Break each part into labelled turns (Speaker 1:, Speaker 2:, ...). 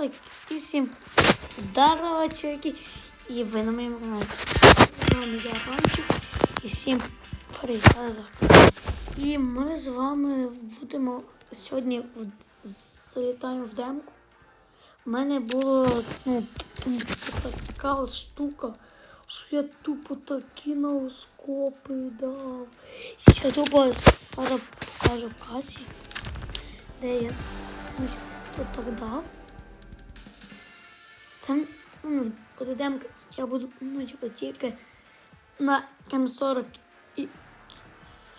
Speaker 1: Так, і всім здорово, чуваки. І ви на моєму каналі. З вами я Ромчик. І всім привіт. І ми з вами будемо сьогодні залітаємо в демку. У мене було ну, така штука, що я тупо такі ноускопи дав. Ще тупо зараз покажу в касі, де я ну, тут так дав. Це ну, у нас буде демка, я буду ну, типу, тільки на М40 і,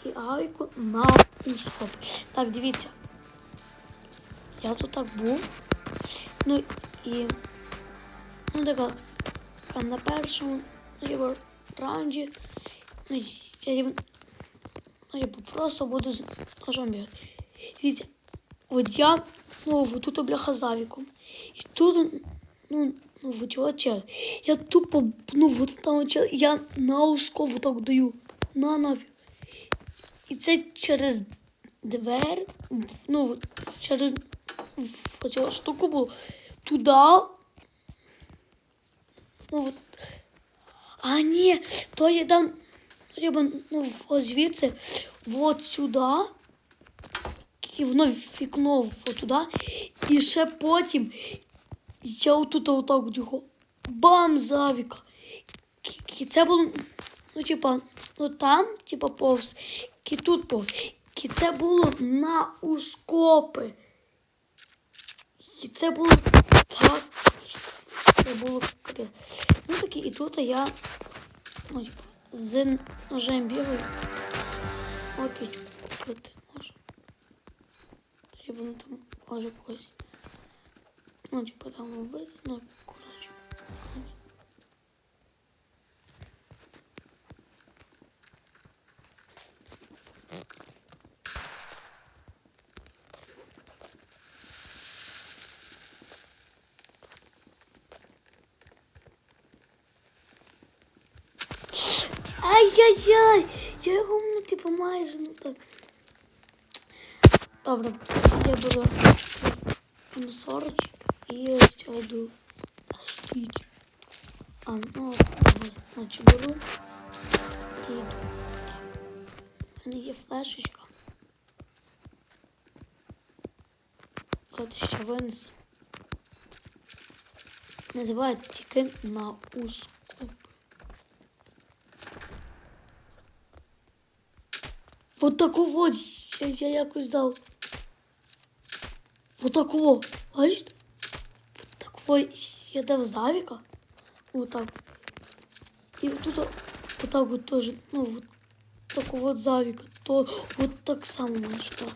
Speaker 1: і айку на ускоп. Так, дивіться. Я тут так був. Ну і ну така на першому типу, раунді. Ну, я ну, типу, просто буду з ножом бігати. Дивіться, от я ну, тут бляха завіком. І тут, ну, ну вот його чел. Я тупо, ну, вот там чел, я на узко вот так даю. На нафіг. І це через двер, ну, через оцю штуку було. Туди. Ну, от. А, ні, то я дам, ну, типа, ну, звідси, вот сюди. І воно вікно от туди. І ще потім я отут отак от його бам завіка. І це було, ну, типа, ну там, типа, повз, і тут повз. І це було на ускопи. І це було так. Це було. Ну такі, і тут я ну, типа, з ножем бігаю. Опічку купити можу. Тоді там може когось. Ну, типа там убити, ну, коротше. Ай-яй-яй! Я його ну, типа, майже ну так. Добре, я буду ну, на и сяду постить. А ну, значит, беру и иду. У флешечка. Вот еще вынес. Называется тикен на ускоп. Вот такого вот я якось такого. Отаку. Бачите? Вот такого я дав завіка. Вот так. І тут вот так вот тоже, ну вот такого вот завіка. То вот так само майже так.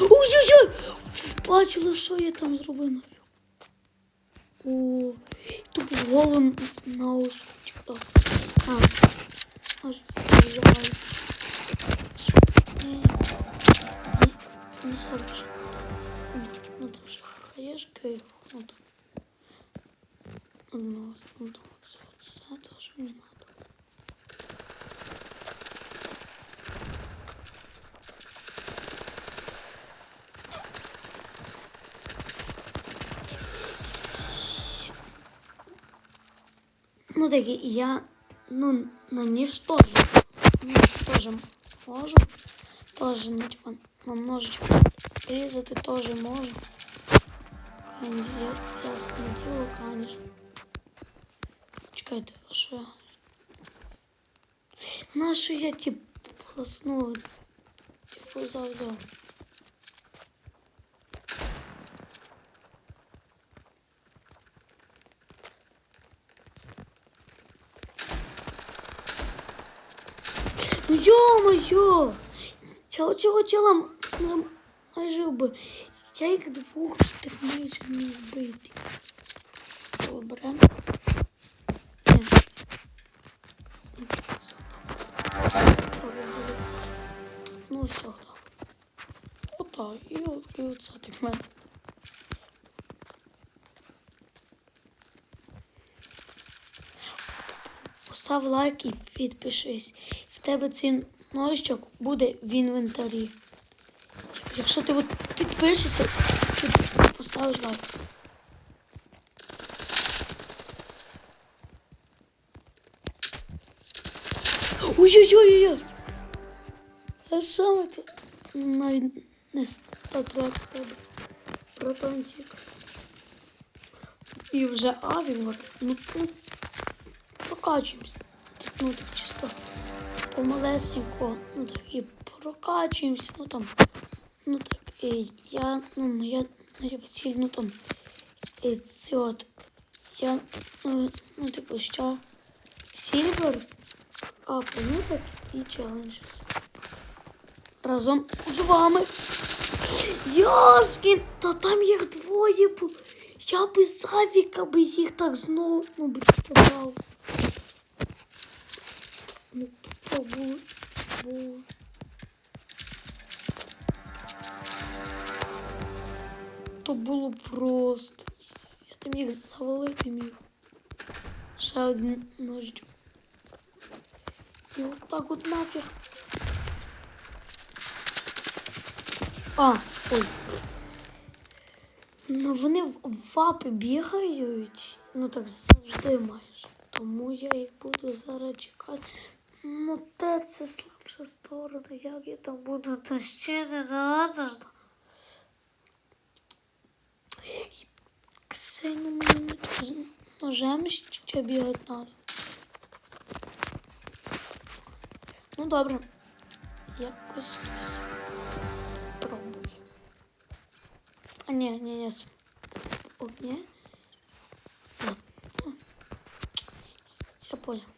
Speaker 1: Ой-ой-ой! Бачила, що я там зробив Голову на. Так. А, аж я Ну так і я ну на ніж теж. Ну, теж можу. Теж, ну, типа, на ножичку різати теж можу. Я- Ясне діло, конечно. Чекайте, а що? я? На що я типу полосну? Типу завжди. Ну ё-моё! Я цього чела м- майже вбив. Я їх двох так майже не вбити. Добре. Ну все, так. Отак. І от і так в мене. Постав лайк і підпишись. Тебе цей ножичок буде в інвентарі. Якщо ти от підпишешся, ти поставиш лайк. Ой-ой-ой-ой! А ми тут? Навіть не статрак тебе. Братанчик. І вже авінгор. Ну, ну, прокачуємося. Так, ну так помалесенько. Ну так і прокачуємося. Ну там. Ну так, і я, ну, моя ну, ціль, ну там. І це от. Я, ну, ну типу, що Сільвер, а ну і челенджес. Разом з вами. Яшкін, та там їх двоє було. Я би Савіка би їх так знову ну, би сказав. Ну, то було. було. То було просто. Я там їх завалити міг. Ще один ножичок. І отак от нафіг. А, ой. Ну, вони в вапи бігають, ну так завжди майже. Тому я їх буду зараз чекати. Ну, те це слабша сторона, як я там буду тащити надожда. Ксену мені ножем ще бігати треба. Ну добре. Якось пробую. А ні, ні, ні. О, ні. Я понял.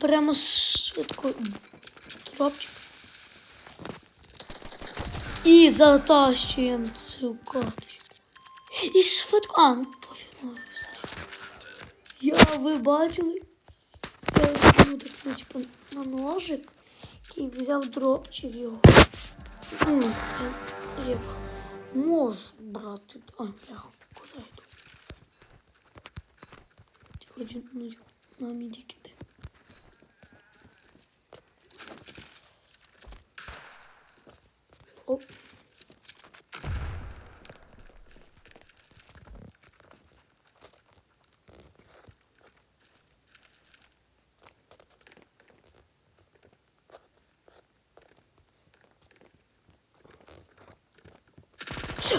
Speaker 1: Беремо швидко дропчик. І затащуємо цю карточку. І швидко. А, ну пофіг. ну. Я ви бачили? Я так, ну, типу, на ножик і взяв дропчик його. Ну, я, я можу брати. А, бля, куди йду? Типу, ну, типу, на мідіки де. Оп.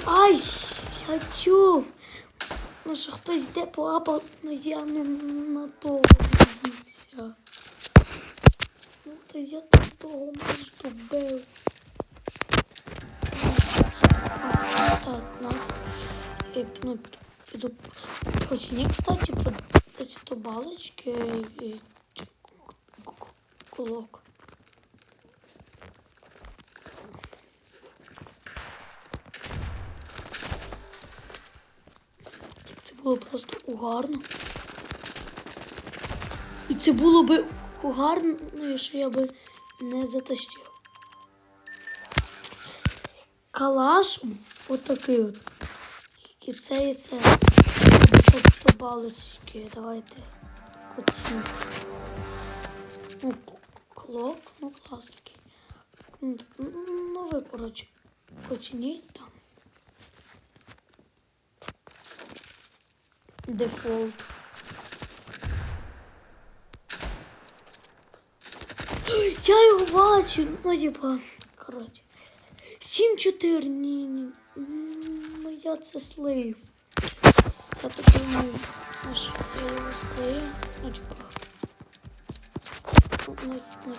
Speaker 1: Ай, я чув. Може хтось йде по апа, ну я не на того дивився. Ну та я того може добив. Так, на. И, ну, иду по сине, кстати, эти то балочки и к- к- кулок. Це було просто угарно. І це було би угарно, якщо я би не затащив. Калаш отакий от. І це і це. Тобто балочки. Давайте оцінимо. Ну, клок, ну класненький. Ну ви, коротше, оцініть там. Дефолт. Я його бачу, ну типа, коротше. 7-4, ні, ні. М, Ну я це слив. Я так думаю, що я його слив. Ну типа. Ну, ну,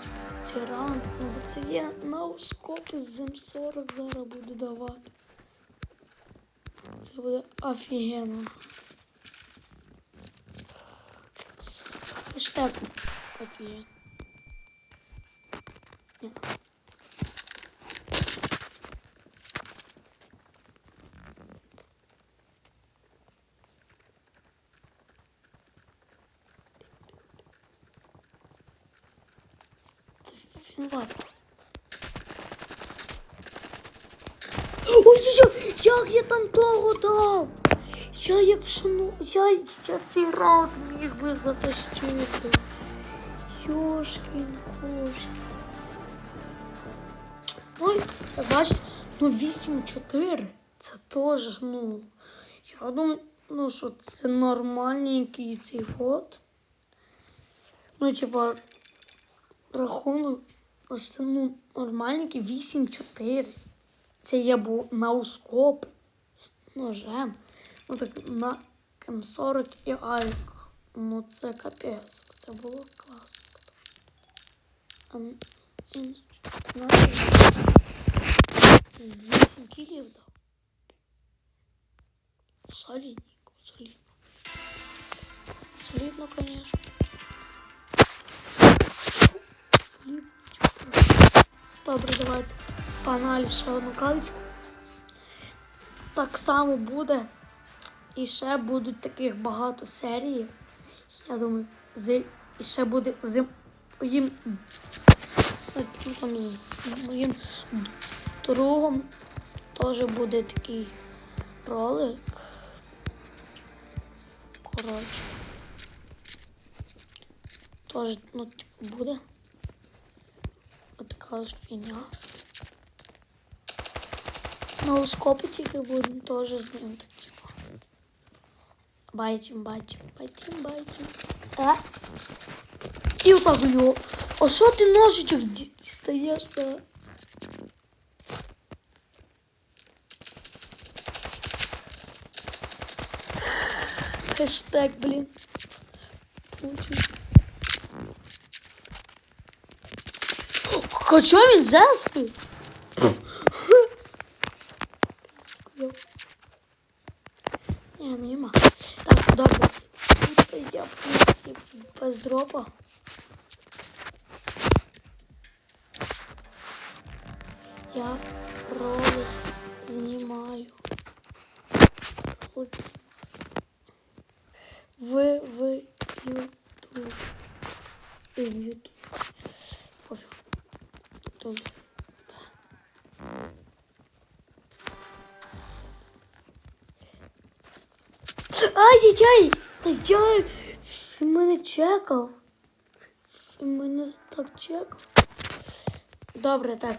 Speaker 1: тиран. Ну бо це є на оскопи з М40 зараз буду давати. Це буде офігенно. Хэштег кофе. Ні. Фінват. Ой, ой, як я там того дав? Я якщо ну, я, я цей раунд міг би затащити. Йошкін кошки. Ой, бачите, ну 8-4. Це теж, ну. Я думаю, ну що це нормальненький цей фот. Ну, типа, рахунок, ось це ну, нормальненький 8-4. Це я був маускоп з ножем. Ну так на М40 і Айк. Ну це капець. Це було класно. А, м, м, знаєте, Вісім кілів дав. Солідненько, солідно. Солідно, конечно. Солідно. Добре, давайте погнали ще одну каличку. Так само буде. І ще будуть таких багато серій. Я думаю, з... і ще буде з моїм ну, з моїм другом теж буде такий ролик. Коротше. Теж, ну, типу, буде. Отака ж фігня. Ноускопи тільки будемо теж з ним так, типу. Байтім, байтім, байтім, байтім. А? І отак його. А що ти ножичок ді- дістаєш, да? Хештег, блін. Получив. А чого він зелський? Ні, ну нема. Так, добре. Тут я без дропа. Я чекав. Він мене так чекав. Добре, так.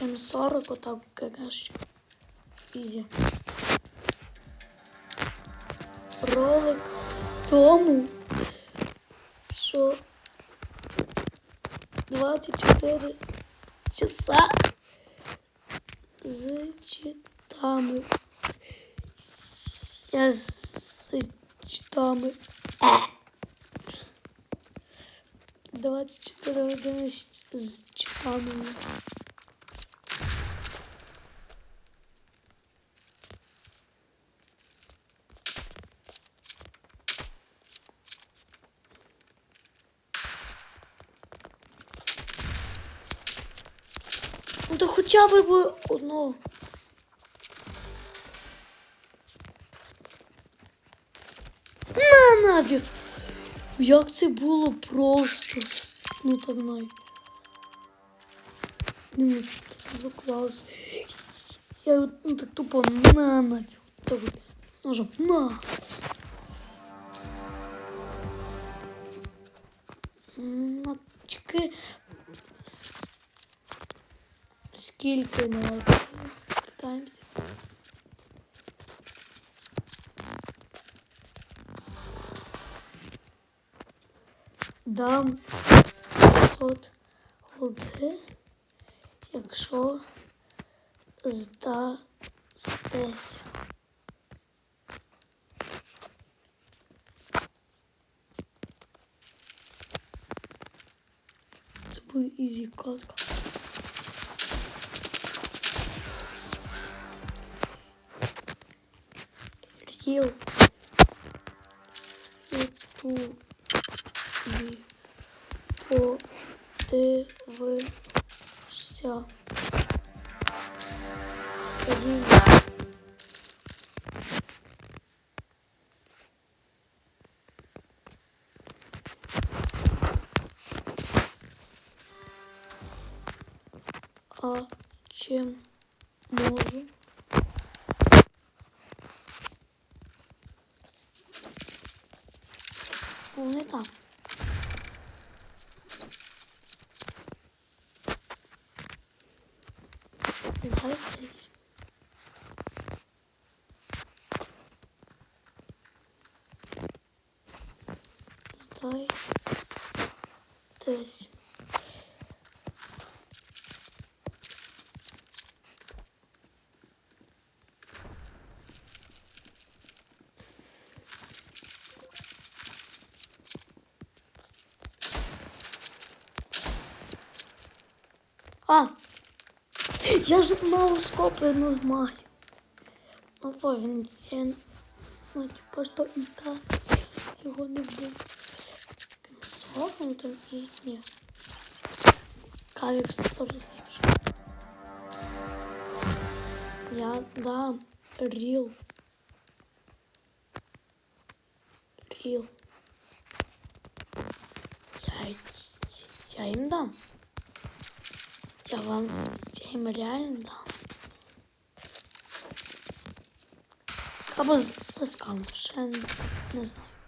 Speaker 1: М40 отак ГГшечка. Ізі. Ролик в тому, що 24 часа з читами. Я з читами. Е. 24 години з читами. Ну то хоча б би одну. На нафіг. Як це було просто. Ну так най. Ну, це було клас. Я ну, так тупо на нафіг. Так от ножом на. На чекай. Скільки давайте спитаємося. Дам 500 голди, якщо здастеся. Це буде ізі катка. Ріл. Ютуб. Подивишся. Десь. А! Я ж мав скопи, ну маю. Ну повинен. Ну, типа, що і так його не був. Согнутим і ні. Кавікс теж знімеш. Я дам ріл. Ріл. Я, я їм дам. Я вам я їм реально дам. Або з скам, ще не, не знаю.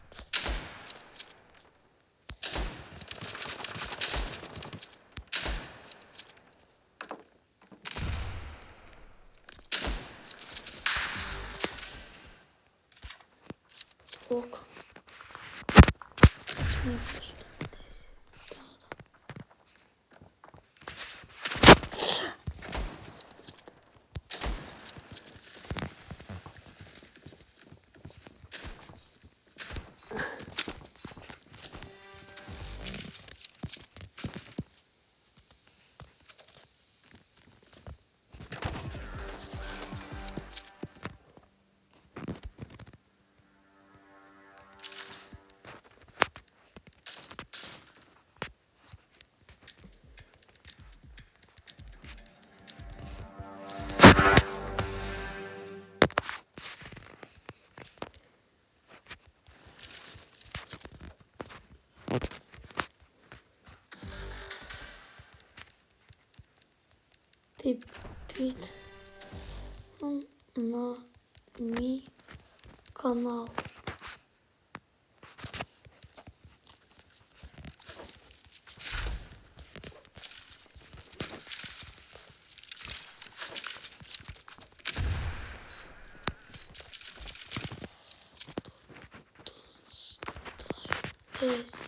Speaker 1: Під на мій канал. Десь.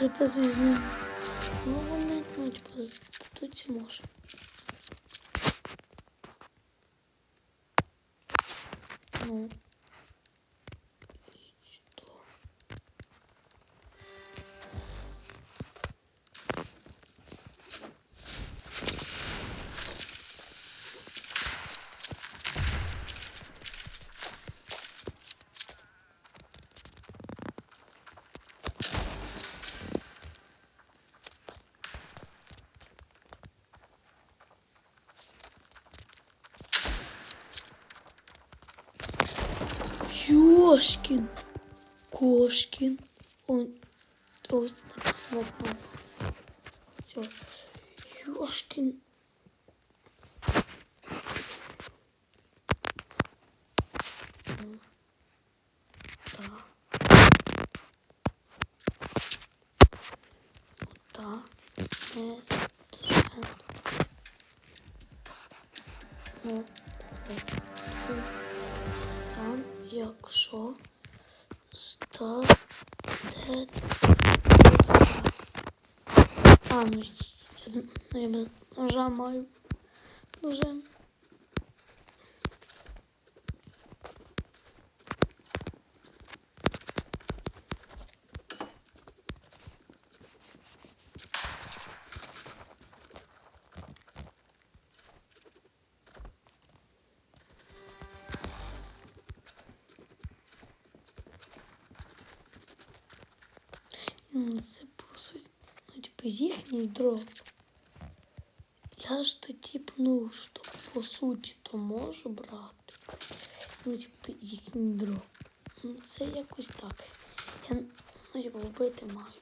Speaker 1: Приписую з. Ну, вони, ну, типу, тут і може. Ну. Ёшкин. Кошкин. Он ось так смогу. Все. Ёшкин. Да. А, ну я, ножа маю. Ножем. Ну, це по суті, ну, типу, їхній дроб. Я ж то, типу, ну, що по суті, то можу брати. Ну, типу, їхній дроб. Ну, це якось так. Я, ну, типу, вбити маю.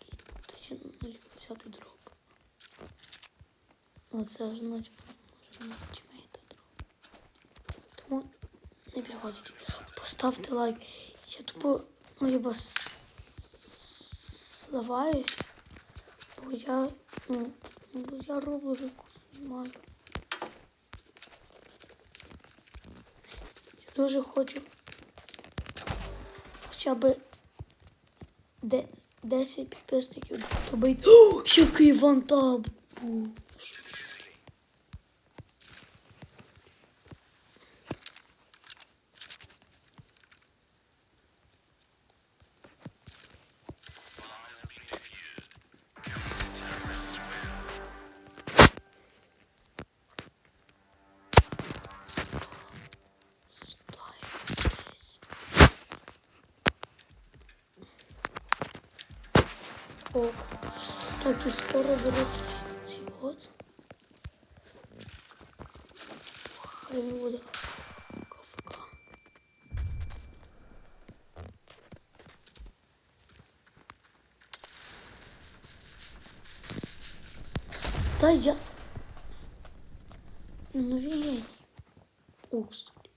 Speaker 1: І тоді, ну, типу, взяти дроб. Ну, це ж, ну, типу, може, не тімейта дроб. Тому не підходять. Поставте лайк. Я тупо, ну, с- сливаюсь, бо я, ну, бо я рубрику знімаю. Я дуже хочу хоча б де, 10 підписників добити. О, який вантаб. Так, і скоро виростуть ці от. Хай не буде КФК. Та я... Ну, він. О, кстати.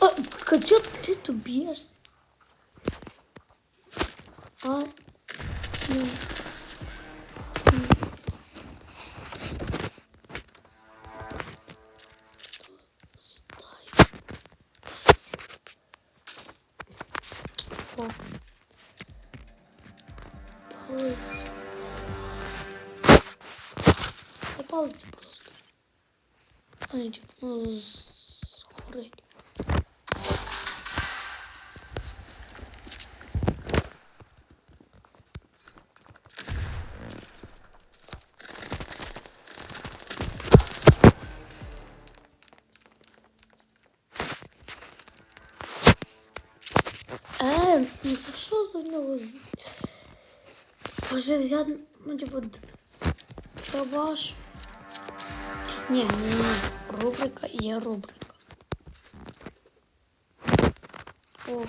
Speaker 1: А, а чё ты тут бьешься? А? Е, ну це що за нього? з- Може взяти, ну типу, д- дробаш? Ні, ні, ні. Рубрика є рубрика. Ох.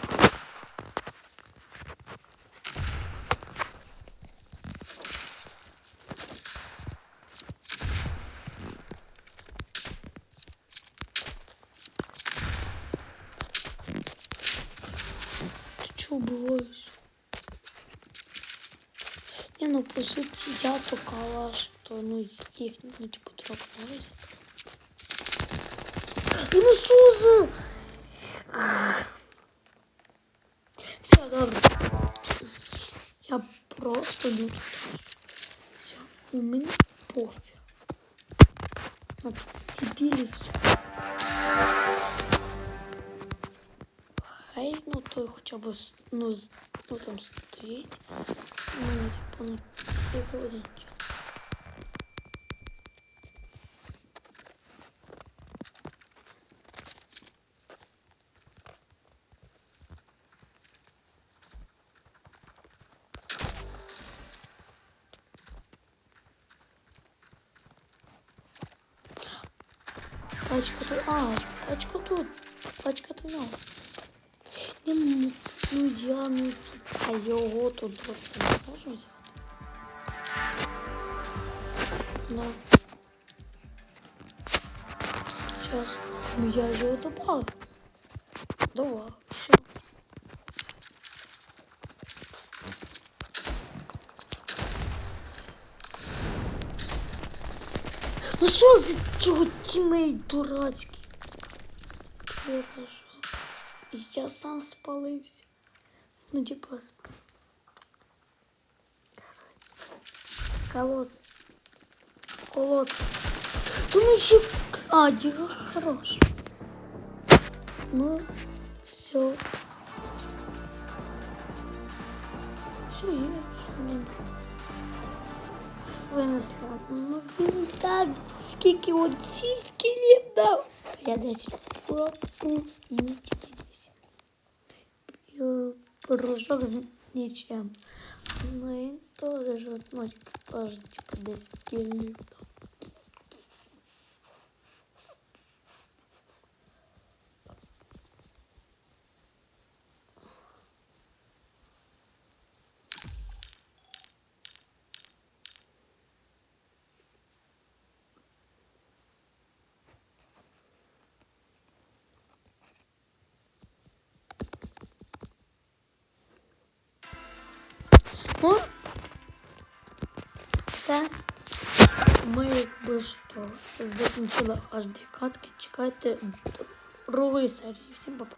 Speaker 1: То ну їх, ну типу трохи може. Ну що за? Все, добре. Я просто люблю. Все, у мене пофіг. На дебілі все. Хай, ну той хоча б с- ну, з- ну там стоїть. Ну, типу, ну, тільки один час. Пачка тут. А, пачка тут. Пачка тут нова. Не, ну, ц- ну я не ці- А його тут трохи не можу взяти. Да. Сейчас. Ну я же его добавил. Давай, все. Ну що за цього тімейт дурацький? Я сам спалився. Ну, типа, сп... Колодцы. Колодцы. Да ну что... А, дико хорош. Ну, все. Все, є, все добре. Винесла. Ну, він так, скільки оці скелет дав. Я десь лапу і тільки десь. Ю- Прыжок з нічим. Ну і теж ж ну, теж, типу, десь кілів. Ну, це закінчили аж дві катки. Чекайте другої серії. Всім па-па.